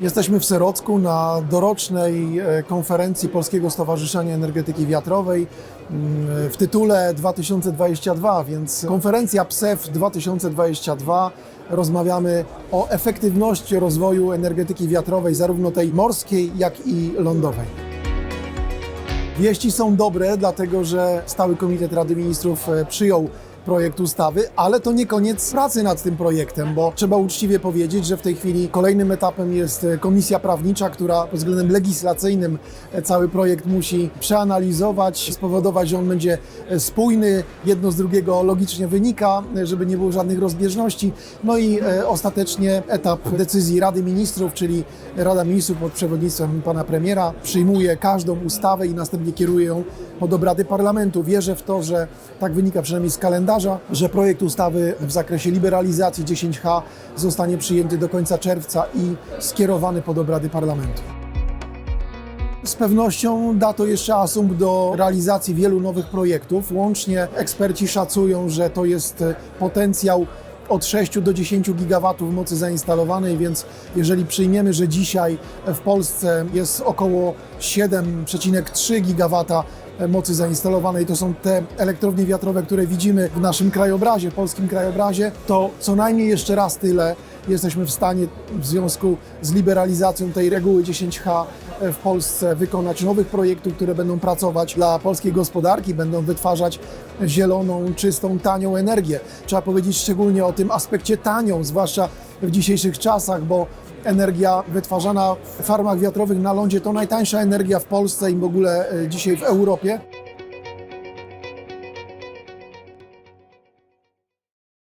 Jesteśmy w Serocku na dorocznej e, konferencji Polskiego Stowarzyszenia Energetyki Wiatrowej mm, w tytule 2022, więc konferencja PSEF 2022 rozmawiamy o efektywności rozwoju energetyki wiatrowej, zarówno tej morskiej, jak i lądowej. Wieści są dobre, dlatego że Stały Komitet Rady Ministrów e, przyjął projekt ustawy, ale to nie koniec pracy nad tym projektem, bo trzeba uczciwie powiedzieć, że w tej chwili kolejnym etapem jest e, komisja prawnicza, która pod względem legislacyjnym e, cały projekt musi przeanalizować, spowodować, że on będzie e, spójny, jedno z drugiego logicznie wynika, żeby nie było żadnych rozbieżności. No i ostatecznie etap decyzji Rady Ministrów, czyli Rada Ministrów pod przewodnictwem pana premiera przyjmuje każdą ustawę i następnie kieruje ją pod obrady parlamentu. Wierzę w to, że tak wynika przynajmniej z kalendarza, że projekt ustawy w zakresie liberalizacji 10H zostanie przyjęty do końca czerwca i skierowany pod obrady parlamentu. Z pewnością da to jeszcze asumpt do realizacji wielu nowych projektów. Łącznie eksperci szacują, że to jest potencjał od 6 do 10 gigawatów mocy zainstalowanej, więc jeżeli przyjmiemy, że dzisiaj w Polsce jest około 7,3 gigawata mocy zainstalowanej, to są te elektrownie wiatrowe, które widzimy w naszym krajobrazie, polskim krajobrazie, to co najmniej jeszcze raz tyle. Jesteśmy w stanie w związku z liberalizacją tej reguły 10H w Polsce wykonać nowych projektów, które będą pracować dla polskiej gospodarki, będą wytwarzać zieloną, czystą, tanią energię. Trzeba powiedzieć szczególnie o tym aspekcie tanią, zwłaszcza w dzisiejszych czasach, bo energia wytwarzana w farmach wiatrowych na lądzie to najtańsza energia w Polsce i w ogóle e, dzisiaj w Europie.